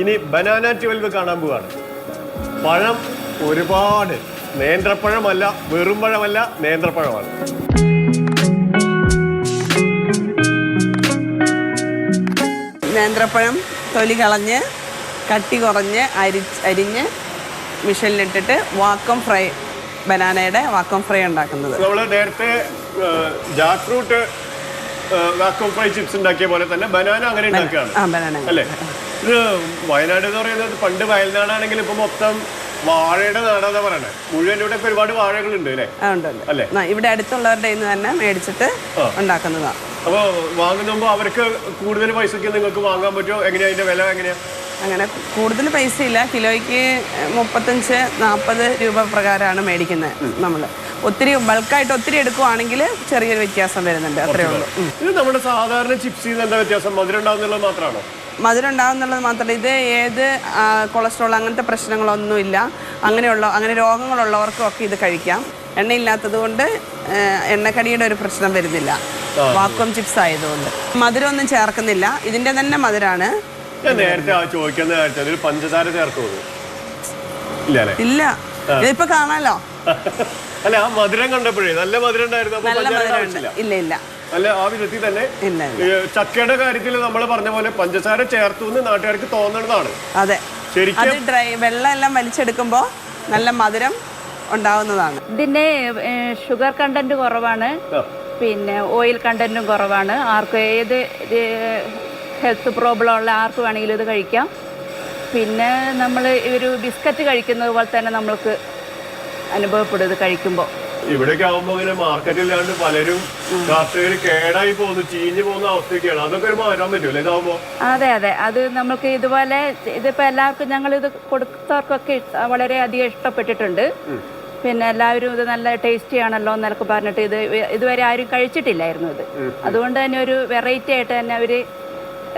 ഇനി banana twelve കാണാൻ പോവാണ്. പഴം ഒരുപാട്. നേന്ത്രപ്പഴമല്ല വെറും പഴമല്ല നേന്ത്രപ്പഴമാണ്. നേന്ത്രപ്പഴം തൊലി കളഞ്ഞ് കട്ടി കുറഞ്ഞ് അരി അരിഞ്ഞ് മിഷനിലിട്ടിട്ട് വാക്കം ഫ്രൈ ബനാനയുടെ വാക്കം ഫ്രൈ ഉണ്ടാക്കുന്നത്. നമ്മൾ നേരത്തെ Jack fruit vacuum fry chips ഉണ്ടാക്കിയ പോലെ തന്നെ ബനാന അങ്ങനെ ഉണ്ടാക്കുകയാണ് ആ ബനാന. അല്ലേ? ഇത് വയനാട് എന്ന് പറയുന്നത് പണ്ട് വയൽനാടാണെങ്കിൽ ഇപ്പൊ മൊത്തം വാഴയുടെ നാടാന്നാ പറയണത് മുഴുവൻ ഇവിടെ ഇപ്പൊ ഒരുപാട് വാഴകളുണ്ട് അല്ലേ? അല്ലേ? ഇവിടെ അടുത്തുള്ളവരുടെ നിന്ന് തന്നെ മേടിച്ചിട്ട്. ഉണ്ടാക്കുന്നതാണ് അപ്പൊ വാങ്ങുമ്പോ അവർക്ക് കൂടുതൽ പൈസക്ക് നിങ്ങൾക്ക് വാങ്ങാൻ പറ്റുമോ? എങ്ങനെയാ അതിന്റെ വില എങ്ങനെയാ? അങ്ങനെ കൂടുതൽ പൈസ ഇല്ല കിലോയ്ക്ക് മുപ്പത്തഞ്ച് നാൽപ്പത് രൂപ പ്രകാരമാണ് മേടിക്കുന്നത് നമ്മൾ ഒത്തിരി ബൾക്കായിട്ട് ഒത്തിരി എടുക്കുവാണെങ്കിൽ ചെറിയൊരു വ്യത്യാസം വരുന്നുണ്ട്. അത്രേ ഉള്ളൂ. ഇത് നമ്മുടെ സാധാരണ ചിപ്സിൽ നിന്ന് എന്താ വ്യത്യാസം? മധുരം ഉണ്ടാകുന്നുള്ളത് മാത്രമാണോ? മധുരം ഉണ്ടാകുന്നുള്ളത് മാത്രമല്ല. ഇത് ഏത് കൊളസ്ട്രോൾ അങ്ങനത്തെ പ്രശ്നങ്ങളൊന്നുമില്ല അങ്ങനെയുള്ള അങ്ങനെ രോഗങ്ങളുള്ളവർക്കും ഒക്കെ ഇത് കഴിക്കാം. എണ്ണയില്ലാത്തത് കൊണ്ട് എണ്ണക്കടിയുടെ ഒരു പ്രശ്നം വരുന്നില്ല. വാക്വം ചിപ്സ് ആയതുകൊണ്ട്. മധുരം ഒന്നും ചേർക്കുന്നില്ല. ഇതിന്റെ തന്നെ മധുരാണ്. നേരത്തെ ചോദിക്കുന്ന കാര്യത്തിൽ പഞ്ചസാര ചേർക്കുമോ? ഇല്ല ഇതിപ്പോ കാണാലോ? അല്ല ആ മധുരം കണ്ടപ്പോഴേ നല്ല മധുരം ഉണ്ടായിരുന്നു ഇല്ല ഇല്ല. അല്ല ആ വിധത്തിൽ തന്നെ ചക്കയുടെ കാര്യത്തിൽ നമ്മൾ പറഞ്ഞ പോലെ പഞ്ചസാര ചേർത്തു എന്ന് നാട്ടുകാർക്ക് തോന്നുന്നതാണ് അതെ. ശരിക്കും അത് ഡ്രൈ വെള്ളം എല്ലാം വലിച്ചെടുക്കുമ്പോ നല്ല മധുരം ഉണ്ടാവുന്നതാണ്. ഇതിന്റെ ഷുഗർ കണ്ടന്റ് കുറവാണ്. പിന്നെ ഓയിൽ കണ്ടന്റും കുറവാണ്. ആർക്കും ഏത് ഹെൽത്ത് പ്രോബ്ലം ഉള്ള ആർക്ക് വേണമെങ്കിലും ഇത് കഴിക്കാം. പിന്നെ നമ്മൾ ഒരു ബിസ്ക്കറ്റ് കഴിക്കുന്നത് പോലെ തന്നെ നമ്മൾക്ക് അനുഭവപ്പെടും ഇത് കഴിക്കുമ്പോൾ ഇവിടേക്ക് ആവുമ്പോ ഇങ്ങനെ മാർക്കറ്റില്ലാണ്ട് പലരും കർഷകർ കേടായി പോകുന്നു ചീഞ്ഞു പോകുന്ന അവസ്ഥയൊക്കെയാണ്. അതൊക്കെ ഒരു മാറ്റാൻ പറ്റൂല ഇതാവുമ്പോ? അതെ അതെ. അത് നമുക്ക് ഇതുപോലെ ഇതിപ്പോ എല്ലാവർക്കും ഞങ്ങൾ ഇത് കൊടുത്തവർക്കൊക്കെ വളരെ അധികം ഇഷ്ടപ്പെട്ടിട്ടുണ്ട്. പിന്നെ എല്ലാവരും ഇത് നല്ല ടേസ്റ്റി ആണല്ലോ എന്നൊക്കെ പറഞ്ഞിട്ട് ഇത് ഇതുവരെ ആരും കഴിച്ചിട്ടില്ലായിരുന്നു ഇത് അതുകൊണ്ട് തന്നെ ഒരു വെറൈറ്റി ആയിട്ട് തന്നെ അവർ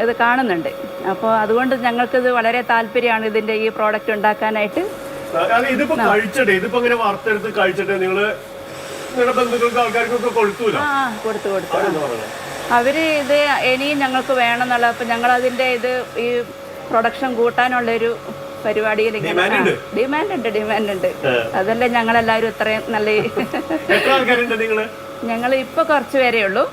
ഇത് കാണുന്നുണ്ട്. അപ്പോൾ അതുകൊണ്ട് ഞങ്ങൾക്കിത് വളരെ താല്പര്യമാണ് ഇതിന്റെ ഈ പ്രോഡക്റ്റ് ഉണ്ടാക്കാനായിട്ട്. അല്ല ഇതിപ്പോ കഴിച്ചിട്ട് ഇതിപ്പോ ഇങ്ങനെ വറുത്തെടുത്ത് കഴിച്ചിട്ട് നിങ്ങൾ നിങ്ങളുടെ ബന്ധുക്കൾക്ക് ആൾക്കാർക്കൊക്കെ കൊടുത്തൂല ആ കൊടുത്തു കൊടുത്തു. അവർ ഇത് ഇനിയും ഞങ്ങൾക്ക് വേണമെന്നുള്ള അപ്പം ഞങ്ങൾ അതിന്റെ ഇത് ഈ പ്രൊഡക്ഷൻ കൂട്ടാനുള്ളൊരു പരിപാടിയിൽ Demand ഉണ്ട്? ഡിമാൻഡ് ഉണ്ട് ഡിമാൻഡ് ഉണ്ട്. അതല്ലേ ഞങ്ങളെല്ലാവരും ഇത്രയും നല്ല എത്ര ആൾക്കാരുണ്ട് നിങ്ങൾ? ഞങ്ങൾ ഇപ്പോൾ കുറച്ച് പേരേ ഉള്ളൂ.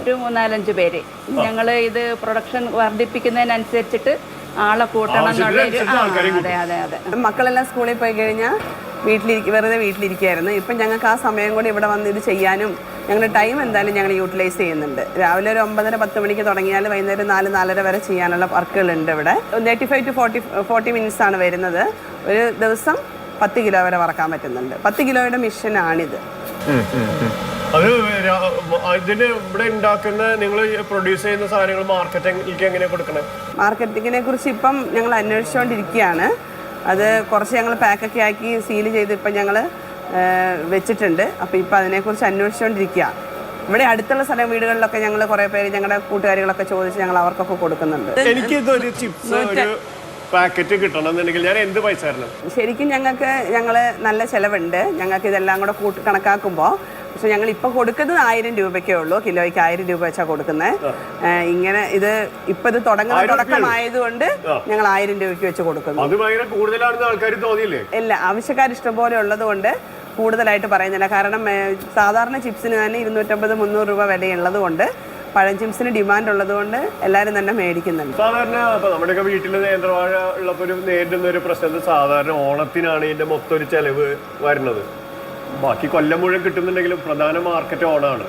ഒരു മൂന്നാലഞ്ച് പേര്. ഞങ്ങൾ ഇത് പ്രൊഡക്ഷൻ വർദ്ധിപ്പിക്കുന്നതിനനുസരിച്ചിട്ട് ആളെ കൂട്ടണം ആ, അതെ അതെ അതെ. മക്കളെല്ലാം സ്കൂളിൽ പോയി കഴിഞ്ഞാൽ വീട്ടിലിരിക്കും വെറുതെ വീട്ടിലിരിക്കുകയായിരുന്നു ഇപ്പം ഞങ്ങൾക്ക് ആ സമയം കൂടി ഇവിടെ വന്ന് ഇത് ചെയ്യാനും ഞങ്ങളുടെ ടൈം എന്തായാലും ഞങ്ങൾ യൂട്ടിലൈസ് ചെയ്യുന്നുണ്ട്. രാവിലെ ഒരു ഒമ്പതര പത്ത് മണിക്ക് തുടങ്ങിയാൽ വൈകുന്നേരം നാല് നാലര വരെ ചെയ്യാനുള്ള വർക്കുകളുണ്ട് ഇവിടെ. Thirty five to forty forty minutes ആണ് വരുന്നത്. ഒരു ദിവസം പത്ത് കിലോ വരെ വറക്കാൻ പറ്റുന്നുണ്ട്. പത്ത് കിലോയുടെ മിഷനാണിത്. അത് ഇതിന് ഇവിടെ ഉണ്ടാക്കുന്ന നിങ്ങൾ പ്രൊഡ്യൂസ് ചെയ്യുന്ന സാധനങ്ങൾ മാർക്കറ്റിംഗിലേക്ക് എങ്ങനെ കൊടുക്കണേ? മാർക്കറ്റിങ്ങിനെ കുറിച്ച് ഇപ്പം ഞങ്ങൾ അന്വേഷിച്ചുകൊണ്ടിരിക്കുകയാണ് അത് കുറച്ച് ഞങ്ങൾ പാക്കൊക്കെ ആക്കി സീൽ ചെയ്ത് ഇപ്പം ഞങ്ങൾ വെച്ചിട്ടുണ്ട്. അപ്പോൾ ഇപ്പം അതിനെക്കുറിച്ച് അന്വേഷിച്ചുകൊണ്ടിരിക്കുക ഇവിടെ അടുത്തുള്ള സ്ഥലം വീടുകളിലൊക്കെ ഞങ്ങൾ കുറേ പേര് ഞങ്ങളുടെ കൂട്ടുകാരികളൊക്കെ ചോദിച്ച് ഞങ്ങൾ അവർക്കൊക്കെ കൊടുക്കുന്നുണ്ട്. ചിപ്സ് പാക്കറ്റ് ഞാൻ എന്ത് പൈസ ശരിക്കും ഞങ്ങൾക്ക് ഞങ്ങൾ നല്ല ചിലവുണ്ട്. ഞങ്ങൾക്ക് ഇതെല്ലാം കൂടെ കൂട്ടി കണക്കാക്കുമ്പോൾ പക്ഷെ ഞങ്ങൾ ഇപ്പോൾ കൊടുക്കുന്നത് ആയിരം രൂപയ്ക്കേ ഉള്ളൂ. കിലോയ്ക്ക് ആയിരം രൂപ വെച്ചാണ് കൊടുക്കുന്നത് ഇങ്ങനെ ഇത് ഇപ്പൊ ഇത് തുടങ്ങുന്ന തുടക്കമായതുകൊണ്ട് ഞങ്ങൾ ആയിരം രൂപയ്ക്ക് വെച്ച് കൊടുക്കുന്നു. ഇല്ല ആവശ്യക്കാർ ഇഷ്ടംപോലെ ഉള്ളത് കൊണ്ട് കൂടുതലായിട്ട് പറയുന്നില്ല. കാരണം സാധാരണ ചിപ്സിന് തന്നെ ഇരുന്നൂറ്റമ്പത് മുന്നൂറ് രൂപ വിലയുള്ളത് കൊണ്ട് പഴം ചിപ്സിന് ഡിമാൻഡ് ഉള്ളതുകൊണ്ട് എല്ലാവരും തന്നെ മേടിക്കുന്നുണ്ട്. സാധാരണ ഇപ്പൊ നമ്മുടെയൊക്കെ വീട്ടിൽ നേന്ത്രവാഴ ഉള്ളപ്പോ ഒരു നേരിടുന്ന ഒരു പ്രശ്നം സാധാരണ ഓണത്തിനാണ് ഇതിന്റെ മൊത്തം ഒരു ചെലവ് വരുന്നത്. ബാക്കി കൊല്ലം മുഴുവൻ കിട്ടുന്നുണ്ടെങ്കിലും പ്രധാന മാർക്കറ്റ് ഓണാണ്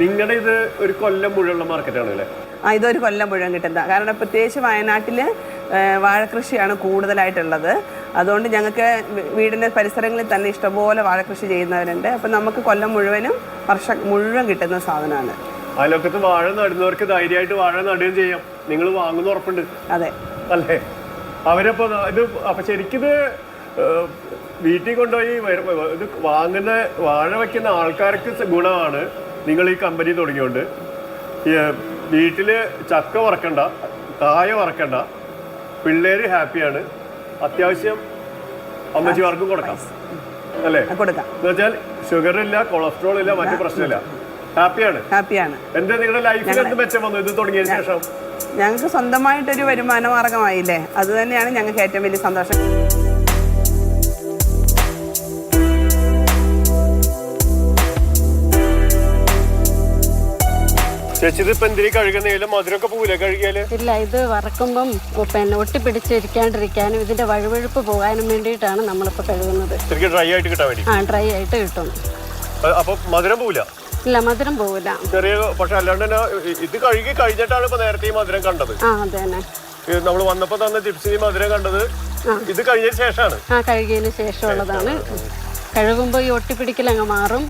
നിങ്ങളുടെ ഇത് ഒരു കൊല്ലം മുഴുവനുള്ള മാർക്കറ്റാണ് അല്ലേ ആ ഇതൊരു കൊല്ലം മുഴുവൻ കിട്ടുന്ന കാരണം പ്രത്യേകിച്ച് വയനാട്ടിൽ വാഴക്കൃഷിയാണ് കൂടുതലായിട്ടുള്ളത്. അതുകൊണ്ട് ഞങ്ങൾക്ക് വീടിന്റെ പരിസരങ്ങളിൽ തന്നെ ഇഷ്ടംപോലെ വാഴക്കൃഷി ചെയ്യുന്നവരുണ്ട്. അപ്പം നമുക്ക് കൊല്ലം മുഴുവനും വർഷം മുഴുവൻ കിട്ടുന്ന സാധനമാണ്. അയൽവക്കത്ത് വാഴ നടുന്നവർക്ക് ധൈര്യമായിട്ട് വാഴ നടുകയും ചെയ്യാം. നിങ്ങൾ വാങ്ങുന്ന ഉറപ്പുണ്ട്. അതെ. അല്ലേ? അവരപ്പോ ഇത് അപ്പൊ ശരിക്കും വീട്ടിൽ കൊണ്ടുപോയി ഇത് വാങ്ങുന്ന വാഴ വയ്ക്കുന്ന ആൾക്കാർക്ക് ഗുണമാണ് നിങ്ങൾ ഈ കമ്പനി തുടങ്ങിയോണ്ട്. വീട്ടിൽ ചക്ക വറക്കണ്ട കായ വറക്കണ്ട പിള്ളേർ ഹാപ്പിയാണ്. അത്യാവശ്യം അമ്മച്ചിമാർക്കും കൊടുക്കാം. അല്ലേ? കൊടുക്കാം. എന്ന് വെച്ചാൽ ഷുഗർ ഇല്ല കൊളസ്ട്രോൾ ഇല്ല മറ്റു പ്രശ്നമില്ല. ഹാപ്പിയാണ്. ഹാപ്പിയാണ്. എന്റെ നിങ്ങളുടെ ലൈഫിൽ എന്ത് മെച്ചം വന്നു? ഇത് തുടങ്ങിയതിന് ശേഷം. ഞങ്ങൾക്ക് സ്വന്തമായിട്ടൊരു വരുമാന മാർഗമായില്ലേ അത് തന്നെയാണ് ഞങ്ങൾക്ക് ഏറ്റവും വലിയ സന്തോഷം. ചേച്ചി ഇതിപ്പോ എന്തിനു കഴുകുന്നതിലും മധുരമൊക്കെ പോവില്ല കഴുകിയാൽ? ഇല്ല ഇത് വറക്കുമ്പം പിന്നെ ഒട്ടിപ്പിടിച്ചിരിക്കാണ്ടിരിക്കാനും ഇതിന്റെ വഴുവഴുപ്പ് പോകാനും വേണ്ടിയിട്ടാണ് നമ്മളിപ്പോ കഴുകുന്നത്. ശരിക്കും ഡ്രൈ ആയിട്ട് കിട്ടാൻ വേണ്ടി? ആ ഡ്രൈ ആയിട്ട് കിട്ടും. അ- അപ്പൊ മധുരം പോവില്ല? ഇല്ല മധുരം പോവില്ല. ചെറിയ പക്ഷെ അല്ലാണ്ട് തന്നെ ഇത് കഴുകി കഴിഞ്ഞിട്ടാണ് ഇപ്പൊ നേരത്തെ ഈ മധുരം കണ്ടത്. ആ അതെ തന്നെ. നമ്മൾ വന്നപ്പോ തന്ന ചിപ്സിന് ഈ മധുരം കണ്ടത്. ഇത് കഴിഞ്ഞതിന് ശേഷമാണ് ആ കഴുകിയതിന് ശേഷമുള്ളതാണ്. കഴുകുമ്പോൾ ഈ ഒട്ടിപ്പിടിക്കലങ്ങ് മാറും.